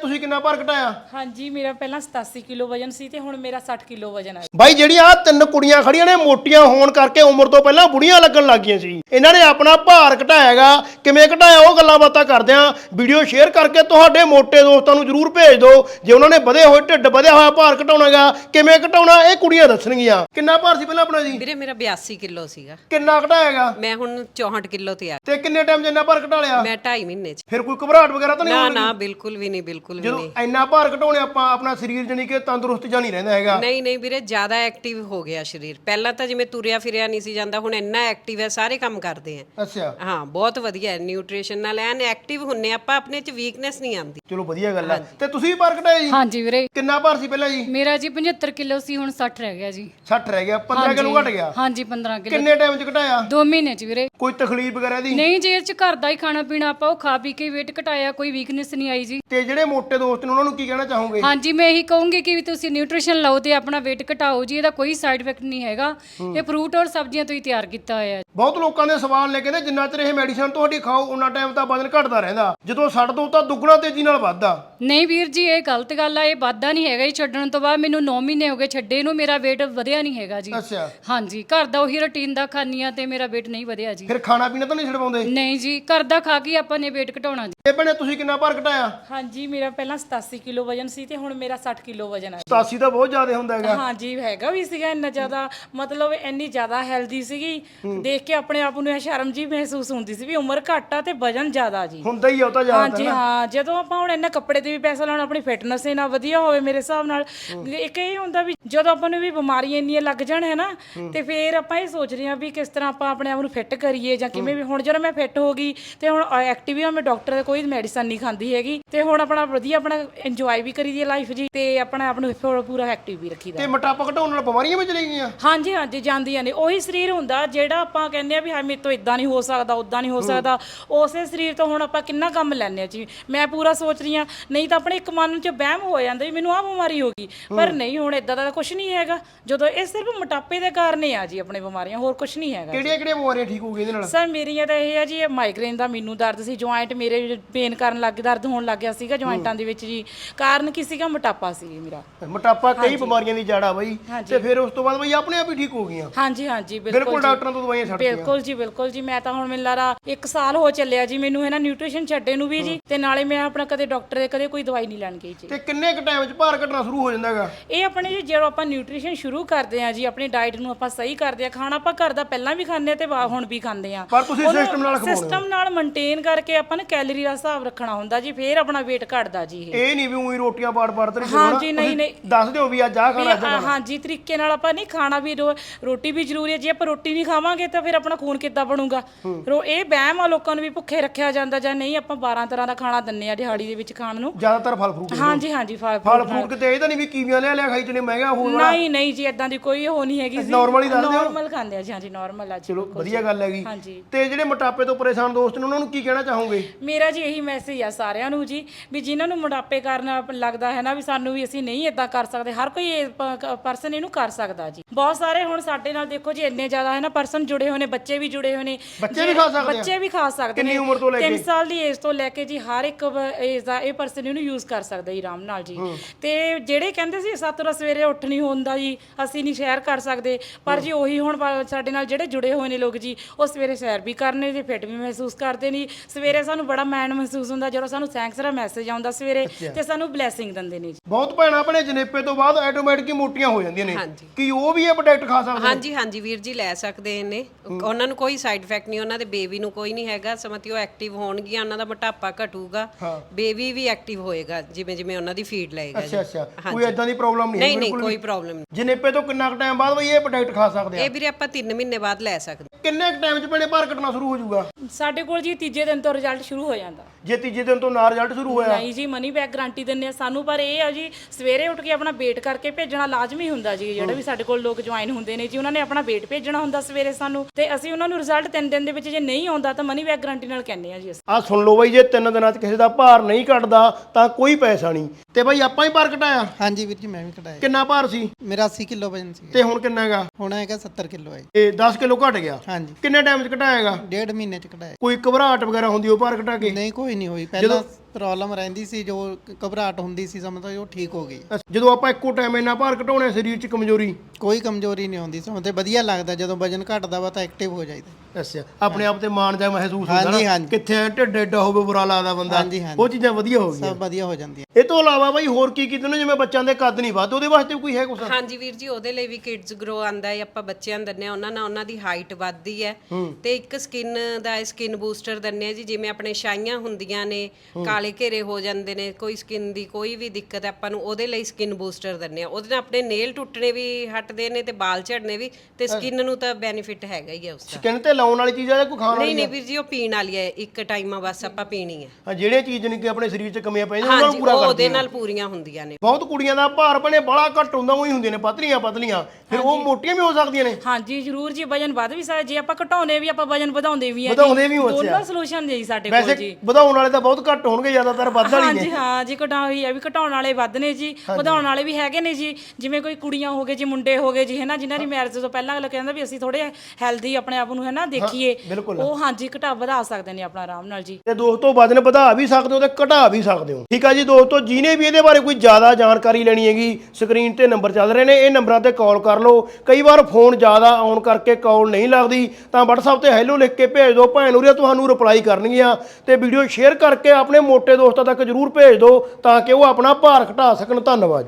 ਤੁਸੀਂ ਕਿੰਨਾ ਭਾਰ ਘਟਾਇਆ? ਹਾਂਜੀ ਮੇਰਾ ਪਹਿਲਾਂ 87 ਕਿਲੋ ਵਜਨ ਸੀ ਤੇ ਹੁਣ ਮੇਰਾ 60 ਕਿਲੋ ਵਜਨ ਹੈ ਬਾਈ ਜਿਹੜੀਆਂ ਆਹ ਤਿੰਨ ਕੁੜੀਆਂ ਖੜੀਆਂ ਨੇ ਮੋਟੀਆਂ ਹੋਣ ਕਰਕੇ ਉਮਰ ਤੋਂ ਪਹਿਲਾਂ ਬੁੜੀਆਂ ਲੱਗਣ ਲੱਗੀਆਂ ਸੀ। ਇਹਨਾਂ ਨੇ ਆਪਣਾ ਭਾਰ ਘਟਾਇਆਗਾ। ਕਿਵੇਂ ਘਟਾਇਆ ਉਹ ਗੱਲਾਂ ਬਾਤਾਂ ਕਰਦੇ ਆ ਵੀਡੀਓ ਸ਼ੇਅਰ ਕਰਕੇ ਤੁਹਾਡੇ ਮੋਟੇ ਦੋਸਤਾਂ ਨੂੰ ਜਰੂਰ ਭੇਜ ਦਿਓ। ਜੇ ਉਹਨਾਂ ਨੇ ਵਧੇ ਹੋਏ ਢਿੱਡ ਵਧਿਆ ਹੋਇਆ ਭਾਰ ਘਟਾਉਣਾਗਾ ਕਿਵੇਂ ਘਟਾਉਣਾ ਇਹ ਕੁੜੀਆਂ ਦੱਸਣਗੀਆਂ। ਕਿੰਨਾ ਭਾਰ ਸੀ ਪਹਿਲਾਂ ਆਪਣਾ ਜੀ? ਵੀਰੇ ਮੇਰਾ 82 ਕਿਲੋ ਸੀਗਾ। ਕਿੰਨਾ ਘਟਾਇਆਗਾ? ਮੈਂ ਹੁਣ 64 ਕਿਲੋ ਤੇ ਆ। ਤੇ ਕਿੰਨੇ ਟਾਈਮ ਇੰਨਾ ਭਾਰ ਘਟਾ ਲਿਆ? ਮੈਂ 2.5 ਮਹੀਨੇ ਚ। ਫਿਰ ਕੋਈ ਘਬਰਾਹਟ ਵਗੈਰਾ ਤਾਂ ਨਹੀਂ ਨਾ ਨਾ ਬਿਲਕੁਲ ਵੀ ਨਹੀਂ ਬਿਲਕੁਲ ਵੀ ਜਦੋਂ ਨਹੀਂ। ਇੰਨਾ ਭਾਰ ਘਟਾਉਣੇ ਆਪਾਂ ਆਪਣਾ ਸਰੀਰ ਜਾਨੀ ਕਿ ਤੰਦਰੁਸਤ ਜਾਂ ਨਹੀਂ ਰਹਿੰਦਾ ਹੈਗਾ। ਨਹੀਂ ਨਹੀਂ ਵੀਰੇ ਜ਼ਿਆਦਾ ਐਕਟਿਵ ਹੋ ਗਿਆ ਸਰੀਰ। ਪਹਿਲਾਂ ਤਾਂ ਜਿਵੇਂ ਤੁਰਿਆ ਫਿਰਿਆ ਨਹੀਂ ਸੀ ਜਾਂਦਾ ਹੁਣ ਇੰਨਾ ਐਕਟਿਵ ਹੈ ਸਾਰੇ ਕੰਮ ਕਰਦੇ ਆ। ਅੱਛਾ। ਹਾਂ ਬਹੁਤ ਵਧੀਆ ਹੈ ਨਿਊਟ੍ਰੀਸ਼ਨ ਨਾਲ ਐਨ ਐਕਟਿਵ ਹੁੰਨੇ ਆਪਾਂ ਆਪਣੇ ਚ ਵੀਕਨੈਸ ਨਹੀਂ ਆਉਂਦੀ। ਚਲੋ ਵਧੀਆ ਗੱਲ ਹੈ ਤੇ ਤੁਸੀਂ ਵੀ ਭਾਰ ਘਟਾਇਆ ਜੀ? ਹਾਂਜੀ ਵੀਰੇ। ਕਿੰਨਾ ਭਾਰ ਸੀ ਪਹਿਲਾਂ ਜੀ? ਮੇਰਾ ਜੀ 75 ਕਿਲੋ ਸੀ ਹੁਣ 60 ਰਹਿ ਗਿਆ ਜੀ। 60 ਰਹਿ ਗਿਆ 15 ਕਿਲੋ ਘਟ ਗਿਆ। ਹਾਂਜੀ 15 ਕਿਲੋ। ਕਿੰਨੇ ਟਾਈਮ 'ਚ ਘਟਾਇਆ? 2 ਮਹੀਨੇ ਚ ਵੀਰੇ। ਕੋਈ ਤਕਲੀਫ ਵਗੈਰਾ ਦੀ? ਨਹੀਂ ਜੇ ਇਹ ਚ ਘਰ ਦਾ ਹੀ ਖਾਣਾ ਪੀਣਾ ਆਪਾਂ ਉਹ ਖਾ ਪੀ ਕੇ weight ਘਟਾਇਆ ਕੋਈ ਵੀਕਨੈਸ ਨਹੀਂ ਆਈ ਜੀ। ਤੇ ਜਿਹੜੇ ਮੋਟੇ ਦੋਸਤ ਨੇ ਉਹਨਾਂ ਨੂੰ ਕੀ ਕਹਿਣਾ ਚਾਹੋਗੇ? ਹਾਂਜੀ ਮੈਂ ਇਹੀ ਕਹੂੰਗੀ ਕਿ ਵੀ ਤੁਸੀਂ ਨਿਊਟ੍ਰੀਸ਼ਨ ਲਓ ਤੇ ਆਪਣਾ weight ਘਟਾਓ ਜੀ ਇਹਦਾ ਕੋਈ ਸਾਈਡ ਇਫੈਕਟ ਨਹੀਂ ਹੈਗਾ। ਇਹ ਫਰੂਟ ਔਰ ਸਬਜ਼ੀਆਂ ਤੋਂ ਹੀ ਤਿਆਰ ਕੀਤਾ ਹੋਇਆ ਹੈ। ਬਹੁਤ ਲੋਕਾਂ ਦੇ ਸਵਾਲ ਨੇ ਕਹਿੰਦੇ ਜਿੰਨਾ ਚਿਰ ਇਹ ਮੈਡੀਸਨ ਤੁਹਾਡੀ ਖਾਓ ਉਹਨਾਂ ਟਾਈਮ ਤਾਂ ਵਜ਼ਨ ਘਟਦਾ ਰਹਿੰਦਾ। ਜਦੋਂ ਛੱਡ ਦੋ ਤਾਂ ਦੁੱਗਣਾ ਤੇਜ਼ੀ ਨਾਲ ਵੱਧਦਾ। ਨਹੀਂ ਵੀਰ ਜੀ ਇਹ ਗਲਤ ਗੱਲ ਆ ਇਹ ਵਾਧਾ ਨਹੀਂ ਹੈਗਾ ਜੀ ਛੱਡਣ ਤੋਂ ਬਾਅਦ। ਮੈਨੂੰ 9 ਮਹੀਨੇ ਹੋ ਗਏ ਛੱਡੇ ਨੂੰ ਮੇਰਾ weight ਵਧਿਆ ਨਹੀਂ ਹੈਗਾ ਜੀ। ਅੱਛਾ। ਹਾਂਜੀ ਘਰ ਦਾ ਉਹੀ ਰੁਟੀਨ ਦਾ ਖਾਨੀ ਆ ਤੇ ਮੇਰਾ weight ਨਹੀਂ ਵਧਿਆ ਜੀ। ਫਿਰ ਖਾਣਾ ਪੀਣਾ ਤਾਂ ਨਹੀਂ ਛਡਵਾਉਂਦੇ? ਨਹੀਂ ਜੀ ਘਰ ਦਾ ਖਾ ਕੇ ਆਪਾਂ ਨੇ weight ਘਟਾਉਣਾ ਜੀ। ਇਹ ਭੈਣੇ ਤੁਸੀਂ ਕਿੰਨਾ ਭਾਰ ਘਟਾਇਆ? ਹਾਂਜੀ ਮੇਰਾ ਪਹਿਲਾਂ 87 ਕਿਲੋ ਵਜਨ ਸੀ ਤੇ ਹੁਣ ਮੇਰਾ 60 ਕਿਲੋ ਵਜਨ ਹੈ। 87 ਤਾਂ ਬਹੁਤ ਜ਼ਿਆਦਾ ਹੁੰਦਾ ਹੈਗਾ। ਹਾਂਜੀ ਹੈਗਾ ਵੀ ਸੀਗਾ ਇੰਨਾ ਜ਼ਿਆਦਾ। ਮਤਲਬ ਇੰਨੀ ਜ਼ਿਆਦਾ ਹੈਲਦੀ ਸੀਗੀ। ਦੇਖ ਕੇ ਆਪਣੇ ਆਪ ਨੂੰ ਇਹ ਸ਼ਰਮ ਜੀ ਮਹਿਸੂਸ ਹੁੰਦੀ ਸੀ ਵੀ ਉਮਰ ਘੱਟ ਆ ਤੇ ਵਜਨ ਜ਼ਿਆਦਾ ਜੀ। ਹੁੰਦਾ ਹੀ ਆ ਉਹ ਤਾਂ ਜ਼ਿਆਦਾ ਹਾਂਜੀ ਹਾਂ ਜਦੋਂ ਆਪਾਂ ਹੁਣ ਇੰਨਾ ਕੱਪੜੇ ਤੇ ਵੀ ਪੈਸਾ ਲਾਉਣਾ ਆਪਣੀ ਫਿਟਨੈਸ ਇਹਨਾਂ ਵਧੀਆ ਹੋਵੇ ਮੇਰੇ ਹਿਸਾਬ ਨਾਲ ਇੱਕ ਇਹ ਹੁੰਦਾ ਵੀ ਜਦੋਂ ਆਪਾਂ ਨੂੰ ਵੀ ਬਿਮਾਰੀਆਂ ਇੰਨੀਆਂ ਲੱਗ ਜਾਣ ਹੈ ਨਾ ਤੇ ਫਿਰ ਆਪਾਂ ਇਹ ਸੋਚ ਰਹੇ ਹਾਂ ਵੀ ਕਿਸ ਤਰ੍ਹਾਂ ਆਪਾਂ ਆਪਣੇ ਆਪ ਨੂੰ ਫਿੱਟ ਕਰੀਏ ਜਾਂ ਕਿਵੇਂ ਵੀ। ਹੁਣ ਜਦੋਂ ਮੈਂ ਫਿੱਟ ਹੋ ਗਈ ਤੇ ਹੁਣ ਐਕਟਿਵ ਹੀ ਹਾਂ ਮੈਂ ਡਾਕਟਰ ਦਾ ਕੋਈ ਮੈਡੀਸਨ ਨਹੀਂ ਖਾਂਦੀ ਹੈਗੀ ਤੇ ਹੁਣ ਆਪਣਾ ਵਧੀਆ ਆਪਣਾ ਇੰਜੋਏ ਵੀ ਕਰੀਦੀ ਲਾਈਫ ਜੀ ਤੇ ਆਪਣਾ ਆਪ ਨੂੰ ਫਿਰ ਪੂਰਾ ਐਕਟਿਵ ਵੀ ਰੱਖੀਦਾ ਤੇ ਮੋਟਾਪਾ ਘਟਾਉਣ ਨਾਲ ਬਿਮਾਰੀਆਂ ਵੀ ਚਲੀ ਗਈਆਂ? ਹਾਂਜੀ ਹਾਂਜੀ ਜਾਂਦੀਆਂ ਨੇ। ਉਹੀ ਸਰੀਰ ਹੁੰਦਾ ਜਿਹੜਾ ਆਪਾਂ ਕਹਿੰਦੇ ਆ ਵੀ ਹਾਂ ਮੇਰੇ ਤੋਂ ਇਦਾਂ ਨਹੀਂ ਹੋ ਸਕਦਾ ਉਦਾਂ ਨਹੀਂ ਹੋ ਸਕਦਾ। ਉਸੇ ਸਰੀਰ ਤੋਂ ਹੁਣ ਆਪਾਂ ਕਿੰਨਾ ਕੰਮ ਲੈਣੇ ਆ ਜੀ। ਮੈਂ ਪੂਰਾ ਸੋਚ ਰਹੀ ਆ ਨਹੀਂ ਤਾਂ ਆਪਣੇ ਇੱਕ ਮਨ ਚ ਵਹਿਮ ਹੋ ਜਾਂਦਾ ਵੀ ਮੈਨੂੰ ਆਹ ਬਿਮਾਰੀ ਹੋ ਗਈ। ਪਰ ਨਹੀਂ ਹੁਣ ਇਦਾਂ ਦਾ ਕੁਝ ਨਹੀਂ ਹੈਗਾ। ਜਦੋਂ ਇਹ ਸਿਰਫ ਮੋਟਾਪੇ ਦੇ ਕਾਰਨ ਹੀ ਆ ਜੀ ਆਪਣੇ ਬਿਮਾਰੀਆਂ ਹੋਰ ਕੁਝ ਨਹੀਂ ਹੈਗਾ ਕਿਹੜੀਆਂ ਕਿਹੜੀਆਂ ਬਿਮਾਰੀਆਂ ਠੀਕ ਹੋ ਗਈਆਂ ਇਹਦੇ ਨਾਲ? ਸਰ ਮੇਰੀਆਂ ਤਾਂ ਇਹ ਆ ਜੀ ਮਾਈਗ੍ਰੇਨ ਦਾ ਮੈਨੂੰ ਦਰਦ ਸੀ ਜੁਆਇੰਟ ਮੇਰੇ ਪੇਨ ਕਰਨ ਲੱਗ ਦਰਦ ਹੋਣ ਲੱਗ ਗਿਆ ਸੀਗਾ ਜੁਆਇੰਟਾਂ ਦੇ ਵਿੱਚ ਜੀ ਕਾਰਨ ਕੀ ਸੀਗਾ? ਮੋਟਾਪਾ ਸੀ ਮੇਰਾ। ਮੋਟਾਪਾ ਕਈ ਬਿਮਾਰੀਆਂ ਦੀ ਜੜ ਆ ਬਈ ਤੇ ਫਿਰ ਉਸ ਤੋਂ ਬਾਅਦ ਬਈ ਆਪਣੇ ਆਪ ਹੀ ਠੀਕ ਹੋ ਗਈਆਂ। ਹਾਂਜੀ ਹਾਂਜੀ ਬਿਲਕੁਲ ਜੀ। ਡਾਕਟਰਾਂ ਤੋਂ ਦਵਾਈਆਂ ਛੱਡਤੀਆਂ। ਬਿਲਕੁਲ ਜੀ ਬਿਲਕੁਲ ਜੀ। ਮੈਂ ਤਾਂ ਹੁਣ ਮੈਨੂੰ ਲਾਰਾ 1 ਸਾਲ ਹੋ ਚੱਲਿਆ ਜੀ ਮੈਨੂੰ ਹੈ ਨਾ ਨਿਊਟ੍ਰੀਸ਼ਨ ਛੱਡੇ ਨੂੰ ਵੀ ਜੀ ਤੇ ਨਾਲੇ ਮੈਂ ਆਪਣਾ ਕਦੇ ਡਾਕਟਰ ਦੇ ਕਦੇ ਕੋਈ ਦਵਾਈ ਨਹੀਂ ਲੈਣ ਗਈ ਜੀ। ਤੇ ਕਿੰਨੇ ਕੁ ਟਾਈਮ 'ਚ ਭਾਰ ਘਟਣਾ ਸ਼ੁਰੂ ਹੋ ਜਾਂਦਾ ਹੈਗਾ? ਇਹ ਆਪਣੇ ਜੀ ਜਦੋਂ ਆਪਾਂ ਨਿਊਟ੍ਰੀਸ਼ਨ ਸ਼ੁਰੂ ਕਰਦੇ ਆ ਜੀ ਆਪਣੀ ਡਾਈਟ ਨੂੰ ਆਪਾਂ ਸਹੀ ਕਰਦੇ ਆ ਖਾਣਾ ਆਪਾਂ ਘਰ ਦਾ ਪਹਿਲਾਂ ਵੀ ਖਾਂਦੇ ਆ ਤੇ ਹੁਣ ਵੀ ਖਾਂਦੇ ਆ ਪਰ ਤੁਸੀਂ ਸਿਸਟਮ ਨਾਲ ਖਵਾਉਣੇ ਸਿਸਟਮ ਨਾਲ ਮੇਨਟੇਨ ਕਰਕੇ ਆਪਾਂ ਨੇ ਕੈਲਰੀ ਦਾ ਹਿਸਾਬ ਰੱਖਣਾ ਹੁੰਦਾ ਜੀ ਫੇਰ ਆਪਣਾ weight ਘਟਦਾ ਜੀ ਇਹ। ਇਹ ਨਹੀਂ ਵੀ ਉਹੀ ਰੋਟੀਆਂ ਪਾੜ ਪਾੜ ਤੇ ਨਹੀਂ ਹਾਂਜੀ, ਨਹੀਂ, ਨਹੀਂ। ਦੱਸ ਦਿਓ ਵੀ ਅੱਜ ਆਹ ਵੀ ਖਾਣਾ ਅੱਜ ਆ- ਹਾਂਜੀ ਤਰੀਕੇ ਨਾਲ ਆਪਾਂ ਨਹੀਂ ਖਾਣਾ ਵੀ ਰੋ- ਰੋਟੀ ਵੀ ਜ਼ਰੂਰੀ ਹੈ ਜੇ ਆਪਾਂ ਰੋਟੀ ਨਹੀਂ ਖਾਵਾਂਗੇ ਤਾਂ ਫਿਰ ਆਪਣਾ ਖੂਨ ਕਿੱਦਾਂ ਬਣੂਗਾ? ਰੋ ਇਹ ਵਹਿਮ ਆ ਲੋਕਾਂ ਨੂੰ ਵੀ ਭੁੱਖੇ ਰੱਖਿਆ ਜਾਂਦਾ ਜਾਂ ਨਹੀਂ ਆਪਾਂ 12 ਤਰ੍ਹਾਂ ਦਾ ਖਾਣਾ ਦਿੰਨੇ ਆ ਦਿਹਾੜੀ ਦੇ ਵਿੱਚ ਖਾਣ ਨੂੰ। ਜ਼ਿਆਦਾਤਰ ਫਲ ਫਰੂਟ ਹਾਂਜੀ ਹਾਂਜੀ ਫਲ ਫਲ ਫਰੂਟ ਕਿਤੇ ਇਹ ਤਾਂ ਨਹੀਂ ਵੀ ਕੀਵੀਆਂ ਲਿਆ ਲਿਆ ਖਾਈ ਚਲੇ ਮਹਿੰਗਾ ਹੋਣ ਵਾਲਾ। ਨਹੀਂ ਨਹੀਂ ਜੀ ਇਦਾਂ ਦੀ ਕੋਈ ਉਹ ਨਹੀਂ ਹੈਗੀ ਜੀ। Normal ਹੀ ਦੱਸ ਦਿਓ। ਨਾਰਮਲ ਖਾਂਦੇ ਆ ਜੀ ਹਾਂਜੀ ਨਾਰਮਲ ਆ ਜੀ ਚਲੋ ਵਧੀਆ ਗੱਲ ਹੈਗੀ। ਹਾਂਜੀ। ਤੇ ਜਿਹੜੇ ਮੋਟਾਪੇ ਤੋਂ ਪਰੇਸ਼ਾਨ ਦੋਸਤ ਨੇ ਉਹਨਾਂ ਨੂੰ ਕੀ ਕਹਿਣਾ ਚਾਹੋਗੇ? ਮੇਰਾ ਜੀ ਇਹੀ ਮੈਸੇਜ ਆ ਸਾਰਿਆਂ ਨੂੰ ਜੀ ਵੀ ਜਿਨ੍ਹਾਂ ਨੂੰ ਮੋਟਾਪੇ ਕਾਰਨ ਲੱਗਦਾ ਹੈ ਨਾ ਵੀ ਸਾਨੂੰ ਵੀ ਅਸੀਂ ਨਹੀਂ ਇਦਾਂ ਕਰ ਸਕਦੇ। ਹਰ ਕੋਈ ਪਰਸਨ ਇਹਨੂੰ ਕਰ ਸਕਦਾ ਜੀ। ਬਹੁਤ ਸਾਰੇ ਹੁਣ ਸਾਡੇ ਨਾਲ ਦੇਖੋ ਜੀ ਇੰਨੇ ਜ਼ਿਆਦਾ ਹੈ ਨਾ ਪਰਸਨ ਜੁੜੇ ਹੋਏ ਨੇ ਬੱਚੇ ਵੀ ਜੁੜੇ ਹੋਏ ਨੇ। ਬੱਚੇ ਵੀ ਖਾ ਸਕਦੇ? ਬੱਚੇ ਵੀ ਖਾ ਸਕਦੇ ਕਿੰਨੀ ਨੇ। ਉਮਰ ਤੋਂ ਲੈ ਕੇ? 3 ਸਾਲ ਦੀ ਏਜ ਤੋਂ ਲੈ ਕੇ ਜੀ ਹਰ ਇੱਕ ਏਜ ਦਾ ਇਹ ਪਰਸਨ ਇਹਨੂੰ ਯੂਜ਼ ਕਰ ਸਕਦਾ ਜੀ ਆਰਾਮ ਨਾਲ ਜੀ। ਤੇ ਜਿਹੜੇ ਕਹਿੰਦੇ ਸੀ ਸੱਤ ਸਵੇਰੇ ਉੱਠ ਨਹੀਂ ਹੁੰਦਾ ਜੀ ਅਸੀਂ ਨਹੀਂ ਸ਼ੇਅਰ ਕਰ ਸਕਦੇ। ਪਰ ਜੀ ਉਹੀ ਹੁਣ ਸਾਡੇ ਨਾਲ ਜਿਹੜੇ ਜੁੜੇ ਹੋਏ ਨੇ ਲੋਕ ਜੀ ਉਹ ਸਵੇਰੇ ਸੈਰ ਵੀ ਕਰਨੇ ਤੇ ਫਿੱਟ ਵੀ ਮਹਿਸੂਸ ਕਰਦੇ ਨੇ। ਸਵੇਰੇ ਸਾਨੂੰ ਬੜਾ ਮੈਨ ਮਹਿਸੂਸ ਹੁੰਦਾ ਜਦੋਂ ਸਾਨੂੰ ਥੈਂਕਸ ਦਾ ਮੈਸੇਜ ਆਉਂਦਾ ਸਵੇਰੇ ਤੇ ਸਾਨੂੰ ਬਲੇਸਿੰਗ ਦਿੰਦੇ ਨੇ ਜੀ। ਬਹੁਤ ਭੈਣਾਂ ਆਪਣੇ ਜਨੇਪੇ ਤੋਂ ਬਾਅਦ ਆਟੋਮੈਟਿਕ ਹੀ ਮੋਟੀਆਂ ਹੋ ਜਾਂਦੀਆਂ ਨੇ। ਹਾਂਜੀ। ਕੀ ਉਹ ਵੀ ਇਹ ਪ੍ਰੋਡਕਟ ਖਾ ਸਕਦੇ ਹਾਂਜੀ ਹਾਂਜੀ ਵੀਰ ਜੀ ਲੈ ਸਕਦੇ ਨੇ। ਉਹਨਾਂ ਨੂੰ ਕੋਈ ਸਾਈਡ ਇਫੈਕਟ ਨਹੀਂ ਉਹਨਾਂ ਦੇ ਬੇਬੀ ਨੂੰ ਕੋਈ ਨਹੀਂ ਹੈਗਾ। ਸਮਝੀ ਉਹ ਐਕਟਿਵ ਹੋਣਗੀਆਂ ਉਹਨਾਂ ਦਾ ਮੋਟਾਪਾ ਘਟੂਗਾ। ਬੇਬੀ ਵੀ ਐਕਟਿਵ ਹੋਏਗਾ ਜਿਵੇਂ ਜਿਵੇਂ ਉਹਨਾਂ ਦੀ ਫੀਡ ਲਏਗਾ ਅੱਛਾ ਅੱਛਾ। ਕੋਈ ਐਦਾਂ ਦੀ ਪ੍ਰੋਬਲਮ ਨਹੀਂ ਨਹੀਂ ਹੈ ਨਹੀਂ ਬਿਲਕੁਲ ਕੋਈ ਪ੍ਰੋਬਲਮ ਨਹੀਂ। ਜਨੇਪੇ ਤੋਂ ਕਿੰਨਾ ਕੁ ਟਾਈਮ ਬਾਅਦ ਬਈ ਇਹ ਪ੍ਰੋਡਕਟ ਖਾ ਸਕਦੇ ਆ? ਇਹ ਵੀਰੇ ਆਪਾਂ 3 ਮਹੀਨੇ ਬਾਅਦ ਲੈ ਸਕਦੇ। ਕਿੰਨੇ ਕੁ ਟਾਈਮ 'ਚ ਭੈਣੇ ਭਾਰ ਘਟਣਾ ਸ਼ੁਰੂ ਹੋ ਜਾਊਗਾ? ਸਾਡੇ ਕੋਲ ਜੀ ਤੀਜੇ ਦਿਨ ਤੋਂ ਰਿਜ਼ਲਟ ਸ਼ੁਰੂ ਹੋ ਜਾਂਦਾ। ਜੇ ਤੀਜੇ ਦਿਨ ਤੋਂ ਨਾ ਰਿਜ਼ਲਟ ਸ਼ੁਰੂ ਹੋਇਆ। ਨਹੀਂ ਜੀ ਮਨੀ ਬੈਕ ਗਾਰੰਟੀ ਦਿੰਦੇ ਆ। ਸਾਨੂੰ ਪਰ ਇਹ ਆ ਜੀ ਸਵੇਰੇ ਉੱਠ ਕੇ ਆਪਣਾ ਵੇਟ ਕਰਕੇ ਭੇਜਣਾ ਲਾਜ਼ਮੀ ਹੁੰਦਾ ਜੀ। ਜਿਹੜੇ ਵੀ ਸਾਡੇ ਕੋਲ ਲੋਕ ਜੁਆਇਨ ਹੁੰਦੇ ਨੇ ਜੀ ਉਹਨਾਂ ਨੇ ਆਪਣਾ ਵੇਟ ਭੇਜਣਾ ਹੁੰਦਾ ਸਵੇਰੇ ਸਾਨੂੰ। ਤੇ ਅਸੀਂ ਉਹਨਾਂ ਨੂੰ ਰਿਜ਼ਲਟ ਤਿੰਨ ਦਿਨ ਦੇ ਵਿੱਚ ਜੇ ਨਹੀਂ ਆਉਂਦਾ ਤਾਂ ਮਨੀ ਬੈਕ ਗਾਰੰਟੀ ਨਾਲ ਕਹਿੰਦੇ ਆ ਜੀ ਅਸੀਂ। ਆ ਸੁਣ ਲਓ ਬਈ ਜੇ ਤਿੰਨ ਦਿਨਾਂ 'ਚ ਕਿਸੇ ਦਾ ਭਾਰ ਨਹੀਂ ਘਟਦਾ ਤਾਂ ਕੋਈ ਪੈਸਾ ਨਹੀਂ। ਤੇ ਬਈ ਆਪਾਂ ਹੀ ਭਾਰ ਘਟਾਇਆ? ਹਾਂਜੀ ਵੀਰ ਜੀ ਮੈਂ ਵੀ ਕਢਾਇਆ ਕਿੰਨਾ ਭਾਰ ਸੀ? ਮੇਰਾ 80 ਕਿਲੋ ਵਜਨ ਸੀ ਤੇ ਹੁਣ ਕਿੰਨਾ ਹੈਗਾ? ਹੁਣ ਹੈਗਾ 70 ਕਿਲੋ ਹੈ। ਇਹ 10 ਕਿਲੋ ਘਟ ਗਿਆ। ਹਾਂਜੀ। ਕਿੰਨੇ ਟਾਈਮ 'ਚ ਘਟਾਇਆਗਾ ਡੇਢ ਮਹੀਨੇ ਚ ਕਢਾਇਆ ਕੋਈ ਘਬਰਾਹਟ ਵਗੈਰਾ ਹੁੰਦੀ ਉਹ ਭਾਰ ਘਟਾ ਕੇ? ਨਹੀਂ ਕੋਈ ਨਹੀਂ ਹੋਈ। ਪਹਿਲਾਂ ਪ੍ਰੋਬਲਮ ਰਹਿੰਦੀ ਸੀ ਜੋ ਘਬਰਾਹਟ ਹੁੰਦੀ ਸੀ ਸਮਝਦਾ ਉਹ ਠੀਕ ਹੋ ਗਈ। ਅੱਛਾ, ਜਦੋਂ ਆਪਾਂ ਇੱਕੋ ਟਾਈਮ ਇੰਨਾ ਭਾਰ ਘਟਾਉਣੇ ਸਰੀਰ 'ਚ ਕਮਜ਼ੋਰੀ? ਕੋਈ ਕਮਜ਼ੋਰੀ ਨਹੀਂ ਆਉਂਦੀ ਸਮਝਦੇ ਵਧੀਆ ਲੱਗਦਾ ਜਦੋਂ ਵਜਨ ਘਟਦਾ ਵਾ ਤਾਂ ਐਕਟਿਵ ਹੋ ਜਾਈਦਾ। ਅੱਛਾ ਆਪਣੇ ਆਪ ਤੇ ਮਾਣ ਜਾ ਮਹਿਸੂਸ ਹੁੰਦਾ ਹਾਂਜੀ, ਨਾ। ਹਾਂਜੀ। ਕਿੱਥੇ ਐਂ ਢਿੱਡ ਏਡਾ ਹੋਵੇ ਬੁਰਾ ਲੱਗਦਾ ਬੰਦਾ ਹਾਂਜੀ, ਹਾਂਜੀ। ਉਹ ਚੀਜ਼ਾਂ ਵਧੀਆ ਹੋ ਗਈਆਂ। ਸਭ ਵਧੀਆ ਹੋ ਜਾਂਦੀਆਂ। ਇਹ ਤੋਂ ਇਲਾਵਾ ਬਾਈ ਹੋਰ ਕੀ ਕੀਤੇ ਨੇ ਜਿਵੇਂ ਬੱਚਿਆਂ ਦੇ ਕੱਦ ਨਹੀਂ ਵੱਧ ਉਹਦੇ ਵਾਸਤੇ ਕੋਈ ਹੈ ਕੁਛ? ਹਾਂਜੀ ਵੀਰ ਜੀ ਉਹਦੇ ਲਈ ਵੀ ਕਿਡਸ ਗਰੋ ਆਂਦਾ ਹੈ ਆਪਾਂ ਬੱਚਿਆਂ ਨੂੰ ਦਿੰਦੇ ਆ ਉਹਨਾਂ ਨਾਲ ਉਹਨਾਂ ਦੀ ਹਾਈਟ ਵੱਧਦੀ ਹੈ। ਤੇ ਇੱਕ ਸਕਿਨ ਦਾ ਸਕਿਨ ਬੂਸਟਰ ਆ ਜੀ ਜਿਵੇਂ ਆਪਣੇ ਛਾਈਆਂ ਹੁੰਦੀਆਂ ਨੇ ਕਾਲੇ ਘੇਰੇ ਹੋ ਜਾਂਦੇ ਨੇ ਕੋਈ ਸਕਿਨ ਦੀ ਕੋਈ ਵੀ ਦਿੱਕਤ ਹੈ ਆਪਾਂ ਨੂੰ ਉਹਦੇ ਲਈ ਸਕਿਨ ਬੂਸਟਰ ਦਿੰਦੇ ਆ ਉਹਦੇ ਨਾਲ ਆਪਣੇ ਨੇਲ ਟੁੱਟਣੇ ਵੀ ਹਟਦੇ ਨੇ ਤੇ ਵਾਲ ਝੜਨੇ ਵੀ ਤੇ ਸਕਿਨ ਨੂੰ ਤਾਂ ਬੈਨੀਫਿਟ ਹੈਗਾ ਹੀ ਹੈ ਉਸ ਦਾ। ਸਕਿਨ ਤੇ ਲਾਉਣ ਵਾਲੀ ਚੀਜ਼ ਆ ਜਾਂ ਕੋਈ ਖਾਣ ਵਾਲੀ ਨਹੀਂ ਨਹੀਂ ਵੀਰ ਜੀ ਉਹ ਪੀਣ ਵਾਲੀ ਹੈ ਇੱਕ ਟਾਈਮ ਆ ਬਸ ਆਪਾਂ ਪੀਣੀ ਹੈ। ਹਾਂ ਜਿਹੜੀਆਂ ਚੀਜ਼ ਨੇ ਕਿ ਆਪਣੇ ਸਰੀਰ 'ਚ ਕਮੀਆਂ ਪੈ ਜਾਂਦੀਆਂ ਉਹਨਾਂ ਹਾਂਜੀ ਨੂੰ ਪੂਰਾ ਉਹ ਕਰਦੀ ਉਹਦੇ ਨਾਲ ਪੂਰੀਆਂ ਹੁੰਦੀਆਂ ਨੇ। ਬਹੁਤ ਕੁੜੀਆਂ ਦਾ ਭਾਰ ਬਣੇ ਬੜਾ ਘੱਟ ਹੁੰਦਾ ਉਹੀ ਹੁੰਦੀਆਂ ਨੇ ਪਤਲੀਆਂ ਪਤਲੀਆਂ। ਫਿਰ ਉਹ ਮੋਟੀਆਂ ਵੀ ਹੋ ਸਕਦੀਆਂ ਨੇ? ਹਾਂਜੀ ਜ਼ਰੂਰ ਜੀ ਵਜਨ ਵੱਧ ਵੀ ਸਕਦਾ ਜੇ ਆਪਾਂ ਘਟਾਉਂਦੇ ਵੀ ਆਪਾਂ ਵਜਨ ਵਧਾਉਂਦੇ ਵੀ ਆ ਵਧਾਉਂਦੇ ਵੀ ਹੋ ਅੱਛਾ। ਦੋਨੋਂ ਸੋਲੂਸ਼ਨ ਜੀ ਸਾਡੇ ਕੋਲ ਵੈਸੇ ਜੀ। ਵਧਾਉਣ ਵਾਲੇ ਤਾਂ ਬਹੁਤ ਘੱਟ ਹੋਣਗੇ ਜ਼ਿਆਦਾਤਰ ਵੱਧ ਵਾਲੀ ਨੇ। ਹਾਂਜੀ ਹਾਂ ਜੀ ਘਟਾ ਹੋਈ ਹੈ ਵੀ ਘਟਾਉਣ ਵਾਲੇ ਵੱਧ ਨੇ ਜੀ ਵਧਾਉਣ ਵਾਲੇ ਵੀ ਹੈਗੇ ਨੇ ਜੀ ਜਿਵੇਂ ਕੋਈ ਕੁੜੀਆਂ ਹੋ ਗਏ ਜੀ ਮੁੰਡੇ ਹੋ ਗਏ ਜੀ ਹੈ ਨਾ ਜਿਨ੍ਹਾਂ ਦੀ ਮੈਰਿਜ ਤੋਂ ਪਹਿਲਾਂ ਅਗਲਾ ਕਹਿੰਦਾ ਵੀ ਅਸੀਂ ਥੋੜੇ ਹੈਲਦੀ ਆਪਣੇ ਆਪ ਨੂੰ ਹੈ ਨਾ ਦੇਖੀਏ। ਬਿਲਕੁਲ। ਉਹ ਹਾਂਜੀ ਘਟਾ ਵਧਾ ਸਕਦੇ ਨੇ ਆਪਣਾ ਆਰਾਮ ਨਾਲ ਜੀ। ਤੇ ਦੋਸਤੋ ਵਜਨ ਵਧਾ ਵੀ ਸਕਦੇ ਹੋ ਤੇ ਘਟਾ ਵੀ ਸਕਦੇ ਹੋ। ਠੀਕ ਆ ਜੀ ਦੋਸਤੋ ਜਿਹਨੇ ਵੀ ਇਹਦੇ ਬਾਰੇ ਕੋਈ ਜ਼ਿਆਦਾ ਜਾਣਕਾਰੀ ਲੈਣੀ ਹੈਗੀ ਸਕਰੀਨ ਤੇ ਨੰਬਰ ਚੱਲ ਰਹੇ ਨੇ ਇਹ ਨੰਬਰਾਂ ਤੇ ਕਾਲ ਕਰ ਲਓ। ਕਈ ਵਾਰ ਫੋਨ ਜ਼ਿਆਦਾ ਆਉਣ ਕਰਕੇ ਕਾਲ ਨਹੀਂ ਲੱਗਦੀ ਤਾਂ WhatsApp ਤੇ ਹੈਲੋ ਲਿਖ ਕੇ ਭੇਜ ਦਿਓ। ਭੈਣ ਉਰੇ ਤੁਹਾਨੂੰ ਰਿਪਲਾਈ ਕਰਨਗੀਆਂ ਤੇ ਵੀਡੀਓ ਸ਼ੇਅਰ ਕਰਕੇ ਆਪਣੇ ਮੋਟੇ ਦੋਸਤਾਂ ਤੱਕ ਜਰੂਰ ਭੇਜ ਦਿਓ ਤਾਂ ਕਿ ਉਹ ਆਪਣਾ ਭਾਰ ਘਟਾ ਸਕਣ। ਧੰਨਵਾਦ।